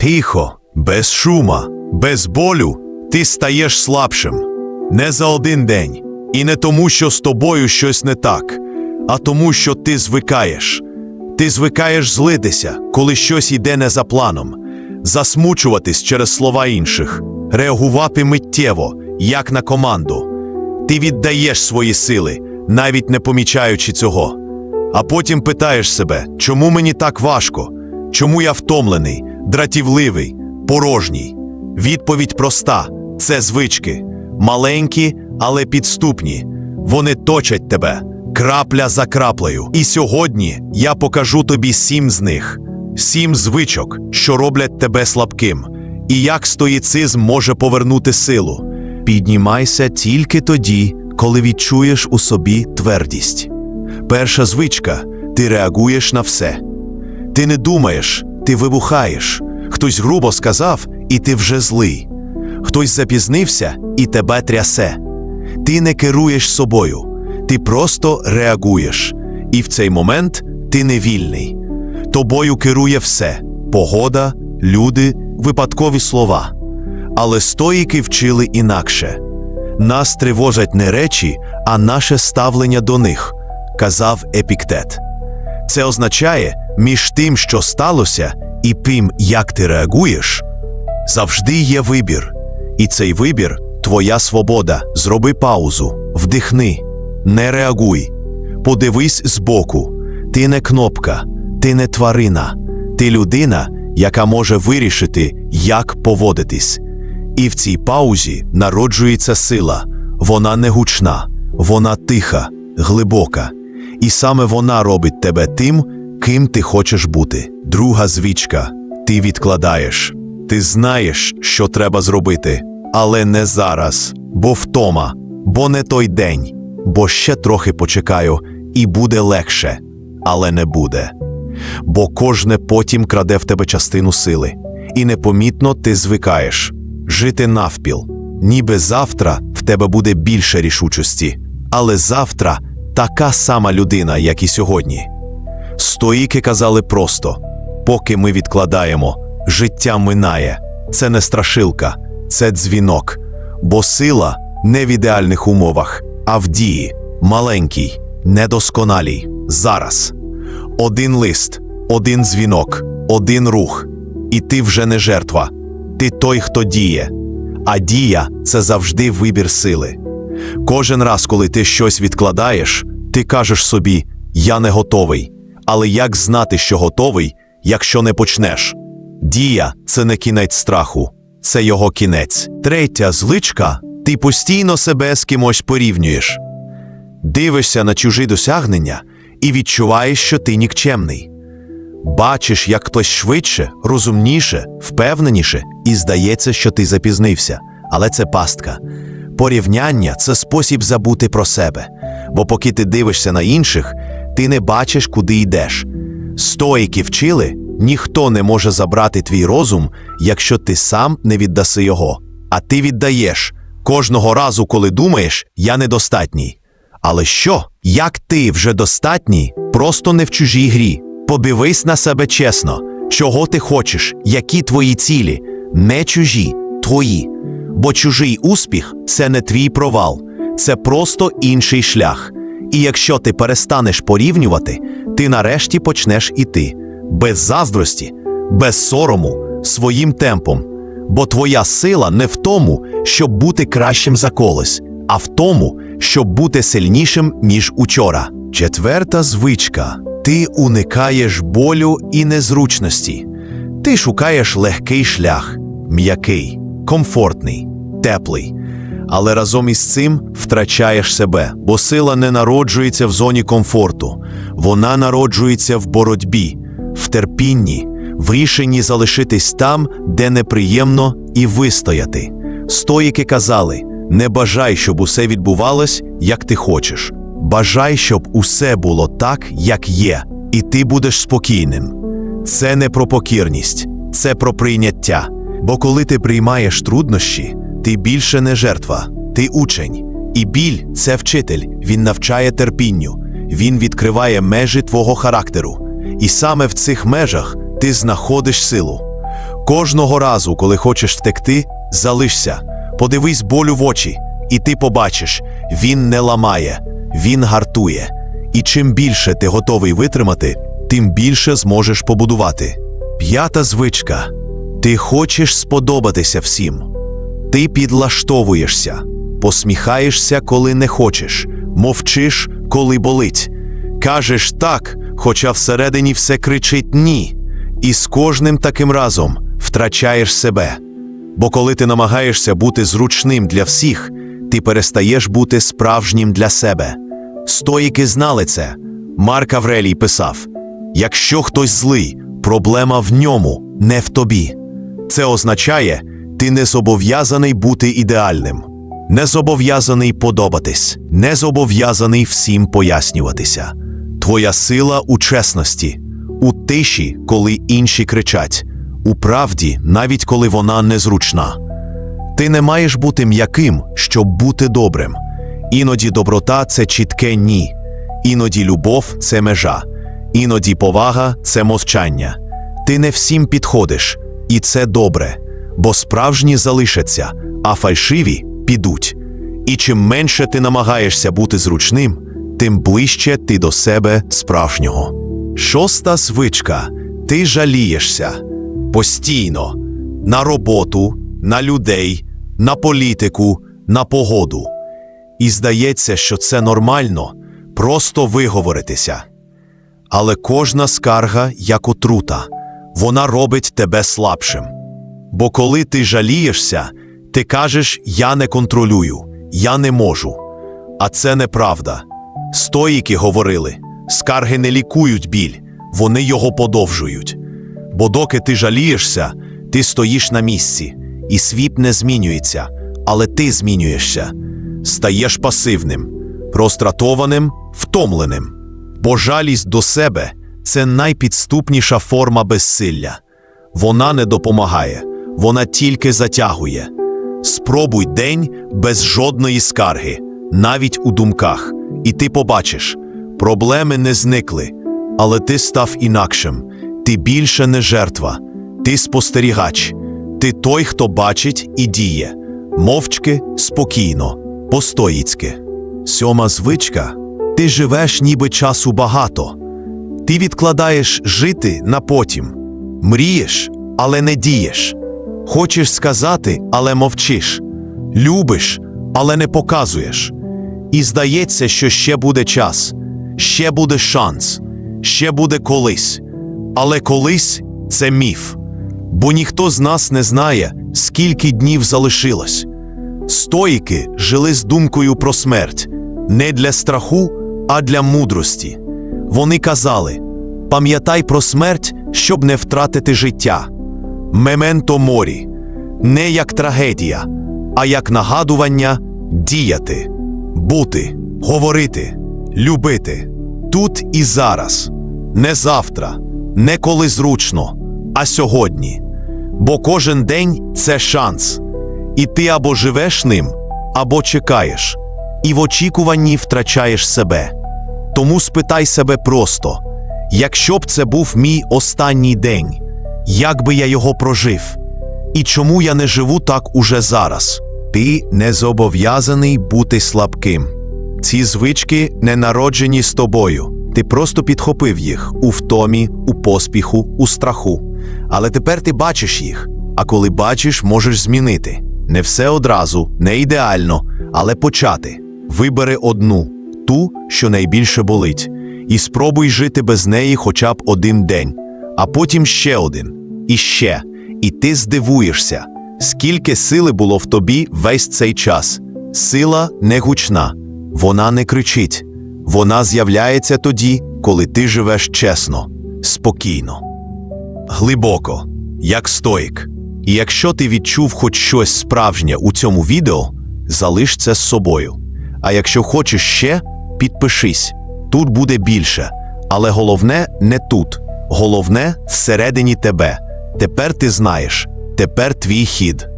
Тихо, без шума, без болю ти стаєш слабшим. Не за один день. І не тому, що з тобою щось не так, а тому, що ти звикаєш. Ти звикаєш злитися, коли щось йде не за планом, засмучуватись через слова інших, реагувати миттєво, як на команду. Ти віддаєш свої сили, навіть не помічаючи цього. А потім питаєш себе, чому мені так важко? Чому я втомлений, дратівливий, порожній? Відповідь проста: це звички, маленькі, але підступні. Вони точать тебе крапля за краплею. І сьогодні я покажу тобі сім з них, сім звичок, що роблять тебе слабким, і як стоїцизм може повернути силу. Піднімайся тільки тоді, коли відчуєш у собі твердість. Перша звичка ти реагуєш на все. Ти не думаєш, ти вибухаєш. Хтось грубо сказав, і ти вже злий. Хтось запізнився і тебе трясе. Ти не керуєш собою, ти просто реагуєш. І в цей момент ти не вільний. Тобою керує все погода, люди, випадкові слова. Але стоїки вчили інакше. Нас тривожать не речі, а наше ставлення до них, казав епіктет. Це означає, між тим, що сталося, і тим, як ти реагуєш, завжди є вибір. І цей вибір твоя свобода. Зроби паузу, вдихни, не реагуй. Подивись збоку. Ти не кнопка, ти не тварина, ти людина, яка може вирішити, як поводитись. І в цій паузі народжується сила. Вона не гучна, вона тиха, глибока. І саме вона робить тебе тим, ким ти хочеш бути. Друга звичка. Ти відкладаєш. Ти знаєш, що треба зробити, але не зараз, бо втома, бо не той день, бо ще трохи почекаю, і буде легше, але не буде. Бо кожне потім краде в тебе частину сили, і непомітно ти звикаєш. Жити навпіл, ніби завтра в тебе буде більше рішучості, але завтра така сама людина, як і сьогодні. Стоїки казали просто: поки ми відкладаємо, життя минає. Це не страшилка, це дзвінок. Бо сила не в ідеальних умовах, а в дії, маленькій, недосконалій, зараз. Один лист, один дзвінок, один рух. І ти вже не жертва. Ти той, хто діє. А дія це завжди вибір сили. Кожен раз, коли ти щось відкладаєш, ти кажеш собі: Я не готовий. Але як знати, що готовий, якщо не почнеш? Дія це не кінець страху, це його кінець. Третя звичка ти постійно себе з кимось порівнюєш. Дивишся на чужі досягнення і відчуваєш, що ти нікчемний. Бачиш, як хтось швидше, розумніше, впевненіше, і здається, що ти запізнився. Але це пастка. Порівняння це спосіб забути про себе. Бо поки ти дивишся на інших, ти не бачиш, куди йдеш. Стоїки вчили, ніхто не може забрати твій розум, якщо ти сам не віддаси його. А ти віддаєш кожного разу, коли думаєш, я недостатній. Але що, як ти вже достатній, просто не в чужій грі? Подивись на себе чесно, чого ти хочеш, які твої цілі, не чужі, твої. Бо чужий успіх це не твій провал, це просто інший шлях. І якщо ти перестанеш порівнювати, ти нарешті почнеш іти без заздрості, без сорому, своїм темпом. Бо твоя сила не в тому, щоб бути кращим за колись, а в тому, щоб бути сильнішим, ніж учора. Четверта звичка ти уникаєш болю і незручності. Ти шукаєш легкий шлях, м'який, комфортний, теплий. Але разом із цим втрачаєш себе, бо сила не народжується в зоні комфорту, вона народжується в боротьбі, в терпінні, в рішенні залишитись там, де неприємно, і вистояти. Стоїки казали: не бажай, щоб усе відбувалось, як ти хочеш. Бажай, щоб усе було так, як є, і ти будеш спокійним. Це не про покірність, це про прийняття. Бо коли ти приймаєш труднощі, ти більше не жертва, ти учень. І біль це вчитель, він навчає терпінню, він відкриває межі твого характеру. І саме в цих межах ти знаходиш силу. Кожного разу, коли хочеш втекти, залишся, подивись болю в очі, і ти побачиш, він не ламає, він гартує. І чим більше ти готовий витримати, тим більше зможеш побудувати. П'ята звичка. Ти хочеш сподобатися всім. Ти підлаштовуєшся, посміхаєшся, коли не хочеш, мовчиш, коли болить. Кажеш так, хоча всередині все кричить ні. І з кожним таким разом втрачаєш себе. Бо коли ти намагаєшся бути зручним для всіх, ти перестаєш бути справжнім для себе. Стоїки знали це. Марк Аврелій писав: якщо хтось злий, проблема в ньому, не в тобі. Це означає, ти не зобов'язаний бути ідеальним, не зобов'язаний подобатись, не зобов'язаний всім пояснюватися. Твоя сила у чесності, у тиші, коли інші кричать, у правді, навіть коли вона незручна. Ти не маєш бути м'яким, щоб бути добрим. Іноді доброта це чітке ні, іноді любов це межа, іноді повага це мовчання. Ти не всім підходиш, і це добре, бо справжні залишаться, а фальшиві підуть. І чим менше ти намагаєшся бути зручним, тим ближче ти до себе справжнього. Шоста звичка ти жалієшся постійно на роботу, на людей, на політику, на погоду. І здається, що це нормально просто виговоритися. Але кожна скарга як отрута, вона робить тебе слабшим. Бо коли ти жалієшся, ти кажеш Я не контролюю, я не можу. А це неправда. Стоїки говорили скарги не лікують біль, вони його подовжують. Бо доки ти жалієшся, ти стоїш на місці, і світ не змінюється, але ти змінюєшся, стаєш пасивним, простратованим, втомленим. Бо жалість до себе це найпідступніша форма безсилля. Вона не допомагає, вона тільки затягує. Спробуй день без жодної скарги, навіть у думках, і ти побачиш, проблеми не зникли, але ти став інакшим. Ти більше не жертва, ти спостерігач, ти той, хто бачить і діє, мовчки, спокійно, постоїцьки. Сьома звичка ти живеш, ніби часу багато. Ти відкладаєш жити на потім, мрієш, але не дієш. Хочеш сказати, але мовчиш, любиш, але не показуєш. І здається, що ще буде час, ще буде шанс, ще буде колись. Але колись це міф, бо ніхто з нас не знає, скільки днів залишилось. Стоїки жили з думкою про смерть не для страху, а для мудрості. Вони казали: пам'ятай про смерть, щоб не втратити життя. Мементо морі, не як трагедія, а як нагадування діяти, бути, говорити, любити. Тут і зараз, не завтра, не коли зручно, а сьогодні. Бо кожен день це шанс, і ти або живеш ним, або чекаєш, і в очікуванні втрачаєш себе. Тому спитай себе просто: якщо б це був мій останній день, як би я його прожив? І чому я не живу так уже зараз? Ти не зобов'язаний бути слабким. Ці звички не народжені з тобою. Ти просто підхопив їх у втомі, у поспіху, у страху. Але тепер ти бачиш їх, а коли бачиш, можеш змінити. Не все одразу, не ідеально, але почати. Вибери одну, ту, що найбільше болить, і спробуй жити без неї хоча б один день, а потім ще один, і ще. І ти здивуєшся, скільки сили було в тобі весь цей час. Сила не гучна, вона не кричить, вона з'являється тоді, коли ти живеш чесно, спокійно, глибоко, як стоїк. І якщо ти відчув хоч щось справжнє у цьому відео, залиш це з собою. А якщо хочеш ще, підпишись. Тут буде більше. Але головне не тут. Головне всередині тебе. Тепер ти знаєш, тепер твій хід.